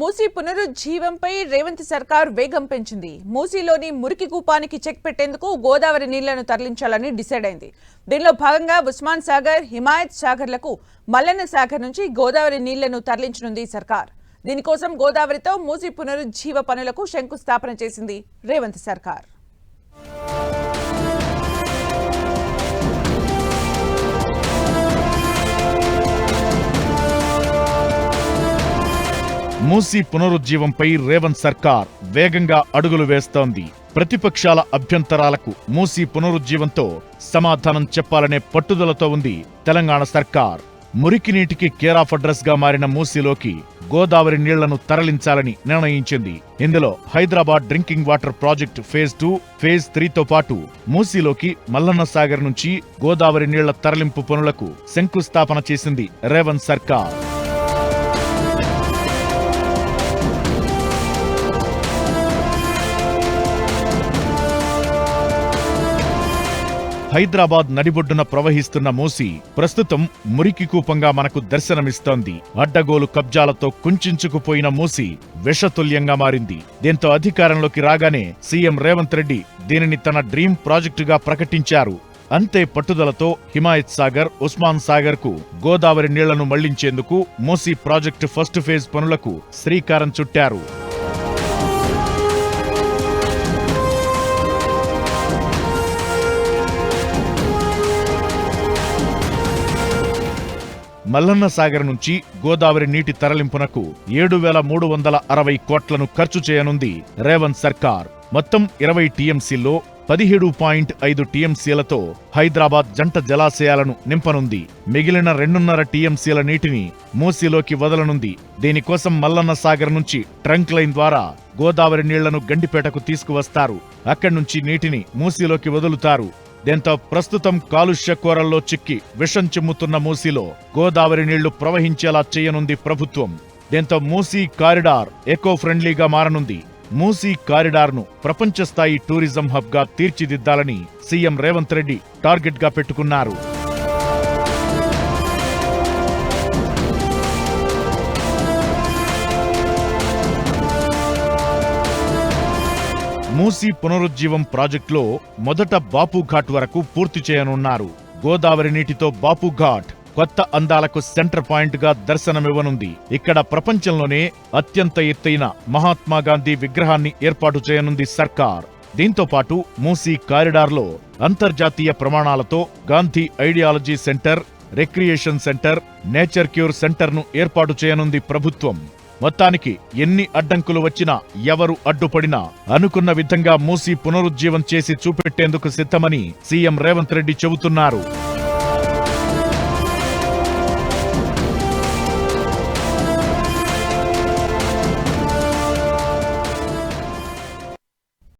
మూసీ పునరుజ్జీవంపై రేవంత్ సర్కార్ వేగం పెంచింది. మూసీలోని మురికి కూపానికి చెక్ పెట్టేందుకు గోదావరి నీళ్ళను తరలించాలని డిసైడ్ అయింది. దీనిలో భాగంగా ఉస్మాన్ సాగర్ హిమాయత్ సాగర్లకు మల్లన్న సాగర్ నుంచి గోదావరి నీళ్ళను తరలించనుంది సర్కార్. దీనికోసం గోదావరితో మూసీ పునరుజ్జీవ పనులకు శంకుస్థాపన చేసింది రేవంత్ సర్కార్. మూసీ పునరుజ్జీవంపై రేవంత్ సర్కార్ వేగంగా అడుగులు వేస్తోంది. ప్రతిపక్షాల అభ్యంతరాలకు మూసీ పునరుజ్జీవంతో సమాధానం చెప్పాలనే పట్టుదలతో ఉంది తెలంగాణ సర్కార్. మురికి నీటికి కేరాఫ్ అడ్రస్గా మారిన మూసీలోకి గోదావరి నీళ్ళను తరలించాలని నిర్ణయించింది. ఇందులో Hyderabad drinking water project phase two phase త్రీతో పాటు మూసీలోకి మల్లన్న సాగర్ నుంచి గోదావరి నీళ్ళ తరలింపు పనులకు శంకుస్థాపన చేసింది రేవంత్ సర్కార్. హైదరాబాద్ నడిబొడ్డున ప్రవహిస్తున్న మూసి ప్రస్తుతం మురికి కూపంగా మనకు దర్శనమిస్తోంది. అడ్డగోలు కబ్జాలతో కుంచుకుపోయిన మూసి విషతుల్యంగా మారింది. దీంతో అధికారంలోకి రాగానే సీఎం రేవంత్ రెడ్డి దీనిని తన డ్రీమ్ ప్రాజెక్టుగా ప్రకటించారు. అంతే పట్టుదలతో హిమాయత్ సాగర్ ఉస్మాన్ సాగర్కు గోదావరి నీళ్ళను మళ్ళించేందుకు మూసీ ప్రాజెక్టు ఫస్ట్ ఫేజ్ పనులకు శ్రీకారం చుట్టారు. మల్లన్న సాగర్ నుంచి గోదావరి నీటి తరలింపునకు ఏడు వేల మూడు వందల అరవై కోట్లను ఖర్చు చేయనుంది రేవంత్ సర్కార్. మొత్తం ఇరవై టీఎంసీల్లో పదిహేడు పాయింట్ ఐదు టీఎంసీలతో హైదరాబాద్ జంట జలాశయాలను నింపనుంది. మిగిలిన రెండున్నర టీఎంసీల నీటిని మూసీలోకి వదలనుంది. దీనికోసం మల్లన్న సాగర్ నుంచి ట్రంక్ లైన్ ద్వారా గోదావరి నీళ్ళను గండిపేటకు తీసుకువస్తారు. అక్కడి నుంచి నీటిని మూసీలోకి వదులుతారు. దీంతో ప్రస్తుతం కాలుష్య కోరల్లో చిక్కి విషం చిమ్ముతున్న మూసీలో గోదావరి నీళ్ళు ప్రవహించేలా చేయనుంది ప్రభుత్వం. దీంతో మూసీ కారిడార్ ఎకో ఫ్రెండ్లీగా మారనుంది. మూసీ కారిడార్ను ప్రపంచ స్థాయి టూరిజం హబ్గా తీర్చిదిద్దాలని సీఎం రేవంత్ రెడ్డి టార్గెట్గా పెట్టుకున్నారు. మూసీ పునరుజ్జీవం ప్రాజెక్టులో మొదట బాపుఘాట్ వరకు పూర్తి చేయనున్నారు. గోదావరి నీటితో బాపుఘాట్ కొత్త అందాలకు సెంటర్ పాయింట్గా దర్శనమివ్వనుంది. ఇక్కడ ప్రపంచంలోనే అత్యంత ఎత్తైన మహాత్మా గాంధీ విగ్రహాన్ని ఏర్పాటు చేయనుంది సర్కార్. దీంతో పాటు మూసీ కారిడార్లో అంతర్జాతీయ ప్రమాణాలతో Gandhi ideology centre recreation centre nature cure సెంటర్ను ఏర్పాటు చేయనుంది ప్రభుత్వం. మొత్తానికి ఎన్ని అడ్డంకులు వచ్చినా ఎవరు అడ్డుపడినా అనుకున్న విధంగా మూసి పునరుజ్జీవం చేసి చూపెట్టేందుకు సిద్ధమని సీఎం రేవంత్ రెడ్డి చెబుతున్నారు.